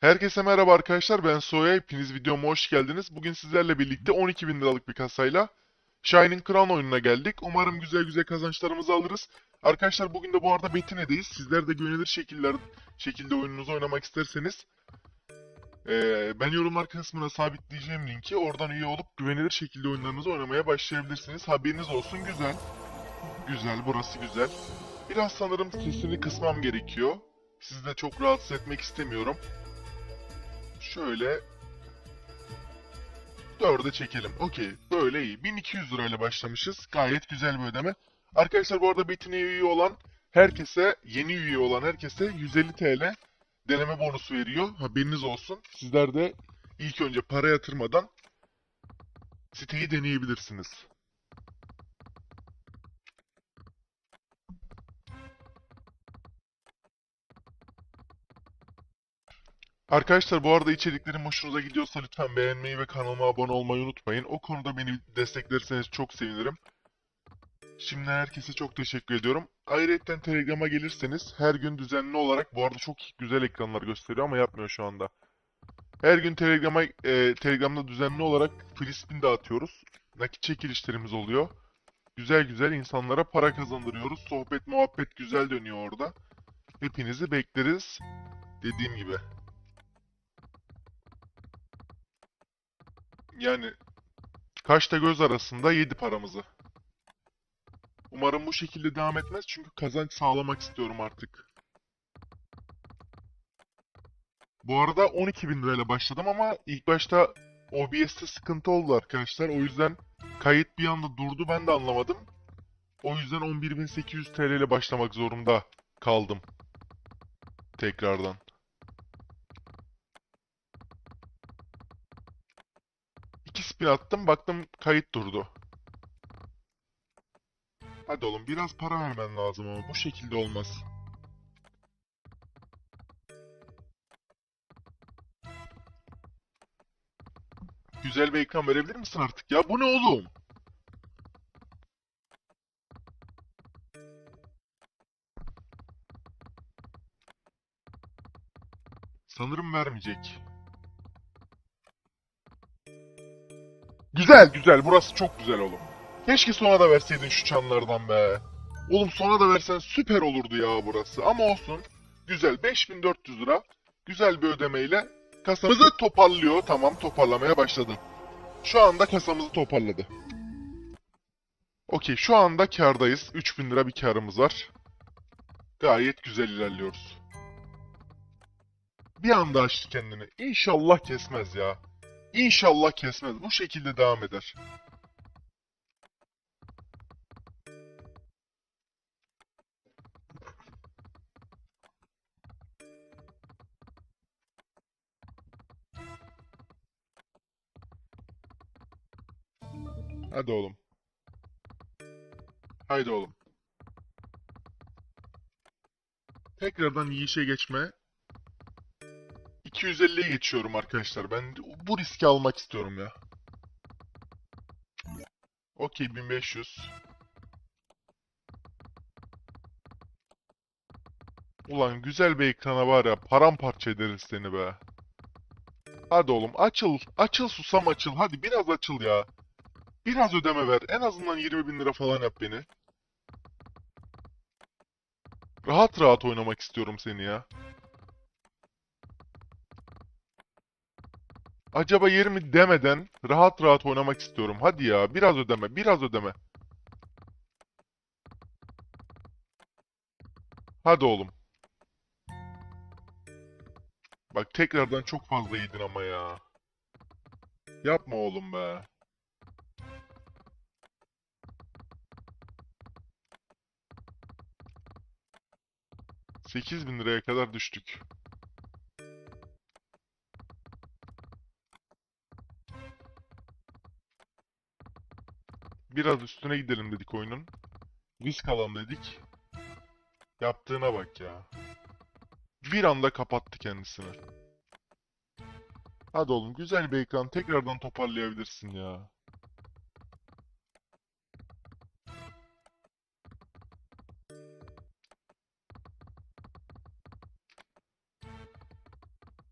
Herkese merhaba arkadaşlar ben Soya hepiniz videoma hoş geldiniz. Bugün sizlerle birlikte 12.000 liralık bir kasayla Shining Crown oyununa geldik. Umarım güzel güzel kazançlarımızı alırız. Arkadaşlar bugün de bu arada Betine'deyiz. Sizler de güvenilir şekiller, şekilde oyununuzu oynamak isterseniz eee, ben yorumlar kısmına sabitleyeceğim linki. Oradan üye olup güvenilir şekilde oyunlarınızı oynamaya başlayabilirsiniz. Haberiniz olsun güzel. Güzel burası güzel. Biraz sanırım sesini kısmam gerekiyor. Sizi de çok rahatsız etmek istemiyorum. Şöyle 4'e çekelim. Okey. Böyle iyi. 1200 lirayla başlamışız. Gayet güzel bir ödeme. Arkadaşlar bu arada Betin'e üye olan herkese, yeni üye olan herkese 150 TL deneme bonusu veriyor. Haberiniz olsun. Sizler de ilk önce para yatırmadan siteyi deneyebilirsiniz. Arkadaşlar bu arada içeriklerim hoşunuza gidiyorsa lütfen beğenmeyi ve kanalıma abone olmayı unutmayın. O konuda beni desteklerseniz çok sevinirim. Şimdi herkese çok teşekkür ediyorum. Ayrıca Telegram'a gelirseniz her gün düzenli olarak, bu arada çok güzel ekranlar gösteriyor ama yapmıyor şu anda. Her gün Telegram'a e, Telegram'da düzenli olarak free spin dağıtıyoruz. Nakit çekilişlerimiz oluyor. Güzel güzel insanlara para kazandırıyoruz. Sohbet muhabbet güzel dönüyor orada. Hepinizi bekleriz. Dediğim gibi. Yani kaşla göz arasında yedi paramızı. Umarım bu şekilde devam etmez çünkü kazanç sağlamak istiyorum artık. Bu arada 12.000 lirayla başladım ama ilk başta OBS'te sıkıntı oldu arkadaşlar. O yüzden kayıt bir anda durdu ben de anlamadım. O yüzden 11.800 TL ile başlamak zorunda kaldım. Tekrardan. Spin attım baktım kayıt durdu. Hadi oğlum biraz para vermen lazım ama bu şekilde olmaz. Güzel bir ekran verebilir misin artık ya? Bu ne oğlum? Sanırım vermeyecek. Güzel güzel burası çok güzel oğlum. Keşke sona da verseydin şu çanlardan be. Oğlum sona da versen süper olurdu ya burası. Ama olsun. Güzel 5400 lira. Güzel bir ödemeyle kasamızı toparlıyor. Tamam toparlamaya başladı. Şu anda kasamızı toparladı. Okey şu anda kardayız. 3000 lira bir karımız var. Gayet güzel ilerliyoruz. Bir anda açtı kendini. İnşallah kesmez ya. İnşallah kesmez. Bu şekilde devam eder. Hadi oğlum. Haydi oğlum. Tekrardan yiyişe geçme. 250'ye geçiyorum arkadaşlar. Ben bu riski almak istiyorum ya. Okey 1500. Ulan güzel bir ekrana var ya paramparça ederiz seni be. Hadi oğlum açıl. Açıl susam açıl. Hadi biraz açıl ya. Biraz ödeme ver. En azından 20 bin lira falan yap beni. Rahat rahat oynamak istiyorum seni ya. Acaba yerimi demeden rahat rahat oynamak istiyorum. Hadi ya biraz ödeme, biraz ödeme. Hadi oğlum. Bak tekrardan çok fazla yedin ama ya. Yapma oğlum be. Sekiz bin liraya kadar düştük. Biraz üstüne gidelim dedik oyunun. Risk alalım dedik. Yaptığına bak ya. Bir anda kapattı kendisini. Hadi oğlum güzel bir ekran tekrardan toparlayabilirsin ya.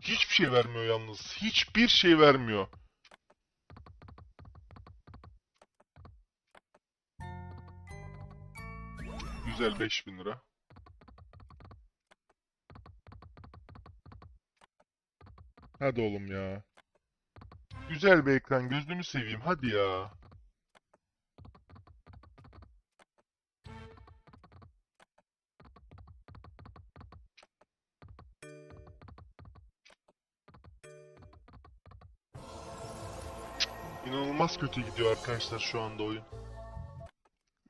Hiç hiçbir şey vermiyor yalnız. Hiçbir şey vermiyor. Güzel 5000 lira. Hadi oğlum ya. Güzel bir ekran. Gözünü seveyim. Hadi ya. İnanılmaz kötü gidiyor arkadaşlar şu anda oyun.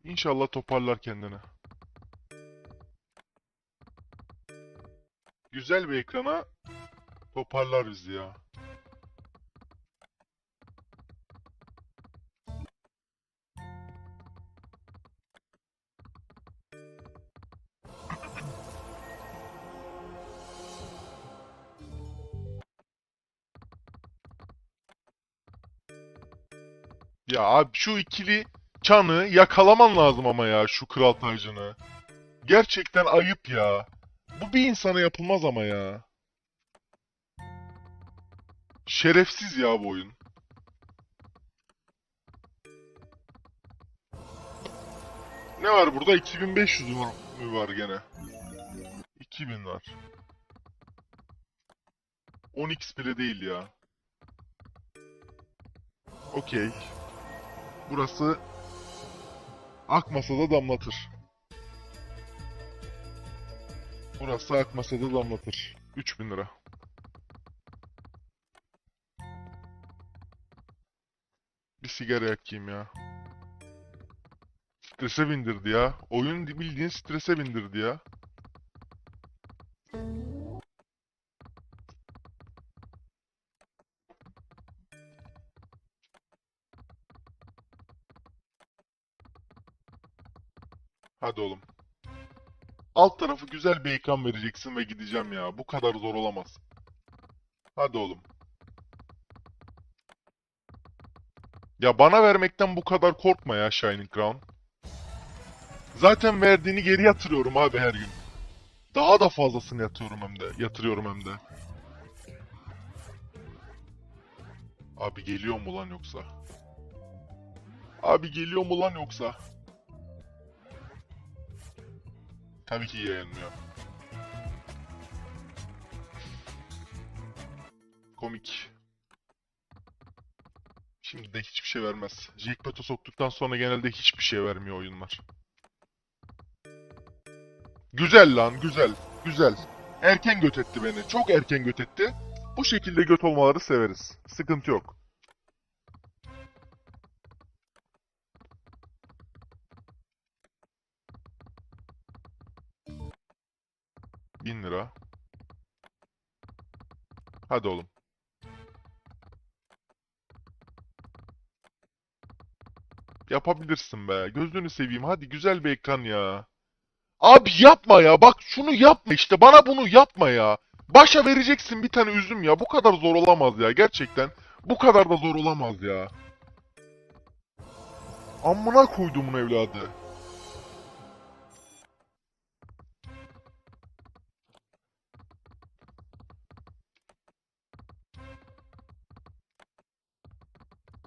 İnşallah toparlar kendini. Güzel bir ekrana toparlar bizi ya. Ya abi şu ikili çanı yakalaman lazım ama ya şu kral tacını. Gerçekten ayıp ya. Bu bir insana yapılmaz ama ya. Şerefsiz ya bu oyun. Ne var burada? 2500 mü var- gene? 2000 var. 10x bile değil ya. Okey. Burası akmasa da damlatır. Burası akmasa da damlatır. 3000 lira. Bir sigara yakayım ya. Strese bindirdi ya. Oyun bildiğin strese bindirdi ya. Alt tarafı güzel bir ekran vereceksin ve gideceğim ya. Bu kadar zor olamaz. Hadi oğlum. Ya bana vermekten bu kadar korkma ya Shining Crown. Zaten verdiğini geri yatırıyorum abi her gün. Daha da fazlasını yatıyorum hem de. Yatırıyorum hem de. Abi geliyor mu lan yoksa? Abi geliyor mu lan yoksa? Tabii ki yayınlıyor. Komik. Şimdi de hiçbir şey vermez. Jackpot'u soktuktan sonra genelde hiçbir şey vermiyor oyunlar. Güzel lan, güzel, güzel. Erken göt etti beni. Çok erken göt etti. Bu şekilde göt olmaları severiz. Sıkıntı yok. Bin lira. Hadi oğlum. Yapabilirsin be. Gözünü seveyim. Hadi güzel bir ekran ya. Abi yapma ya. Bak şunu yapma işte. Bana bunu yapma ya. Başa vereceksin bir tane üzüm ya. Bu kadar zor olamaz ya. Gerçekten. Bu kadar da zor olamaz ya. Amına koyduğumun evladı.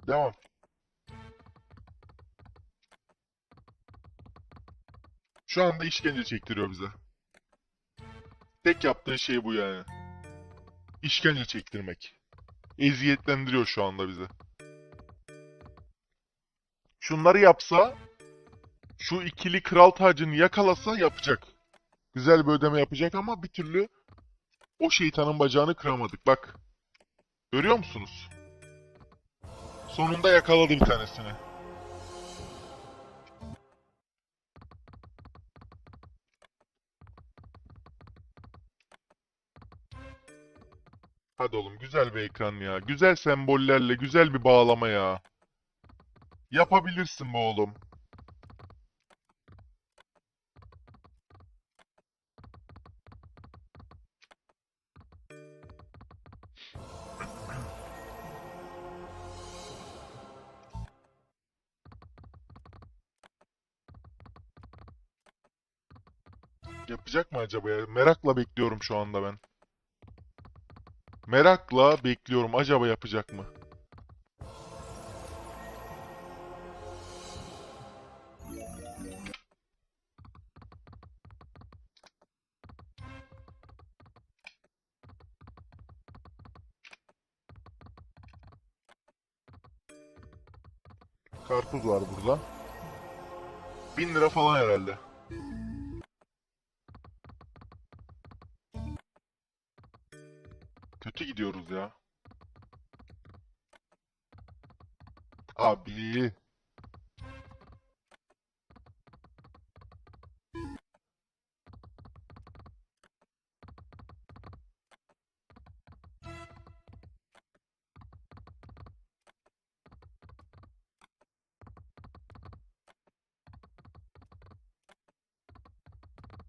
Devam. Şu anda işkence çektiriyor bize. Tek yaptığı şey bu yani. İşkence çektirmek. Eziyetlendiriyor şu anda bizi. Şunları yapsa, şu ikili kral tacını yakalasa yapacak. Güzel bir ödeme yapacak ama bir türlü o şeytanın bacağını kıramadık. Bak. Görüyor musunuz? Sonunda yakaladı bir tanesini. Hadi oğlum güzel bir ekran ya. Güzel sembollerle güzel bir bağlama ya. Yapabilirsin be oğlum. Yapacak mı acaba ya? Merakla bekliyorum şu anda ben. Merakla bekliyorum. Acaba yapacak mı? Karpuz var burada. 1000 lira falan herhalde. Abi.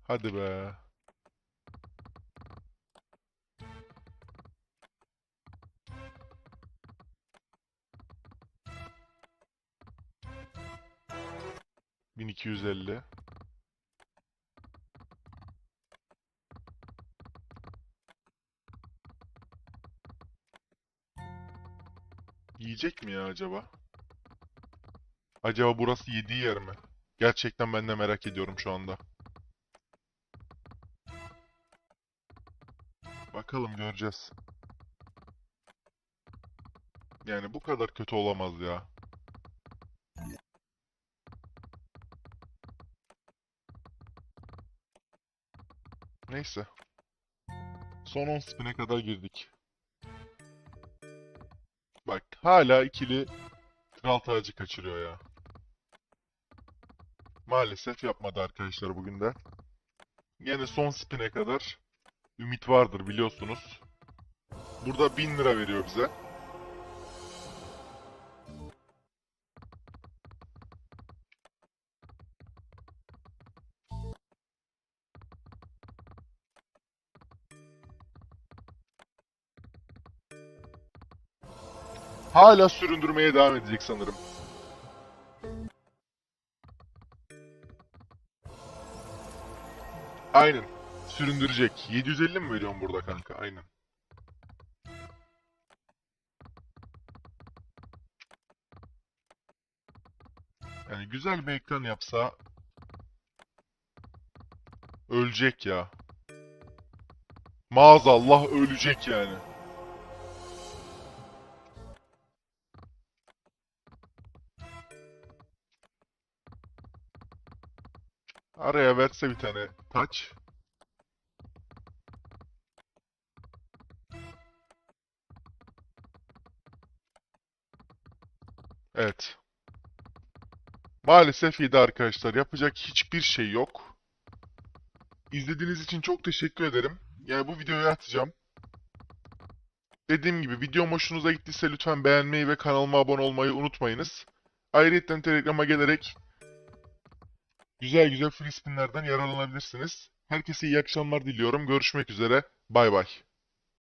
Hadi be. Bin iki yüz elli. Yiyecek mi ya acaba? Acaba burası yediği yer mi? Gerçekten ben de merak ediyorum şu anda. Bakalım göreceğiz. Yani bu kadar kötü olamaz ya. Neyse. Son 10 spin'e kadar girdik. Bak hala ikili kral tacı kaçırıyor ya. Maalesef yapmadı arkadaşlar bugün de. Yine son spin'e kadar ümit vardır biliyorsunuz. Burada 1000 lira veriyor bize. Hala süründürmeye devam edecek sanırım. Aynen. Süründürecek. 750 mi veriyorum burada kanka? Aynen. Yani güzel bir ekran yapsa ölecek ya. Maazallah ölecek yani. Araya verse bir tane taç. Evet. Maalesef yedi arkadaşlar. Yapacak hiçbir şey yok. İzlediğiniz için çok teşekkür ederim. Yani bu videoyu atacağım. Dediğim gibi videom hoşunuza gittiyse lütfen beğenmeyi ve kanalıma abone olmayı unutmayınız. Ayrıca Telegram'a gelerek güzel güzel free spinlerden yararlanabilirsiniz. Herkese iyi akşamlar diliyorum. Görüşmek üzere. Bay bay.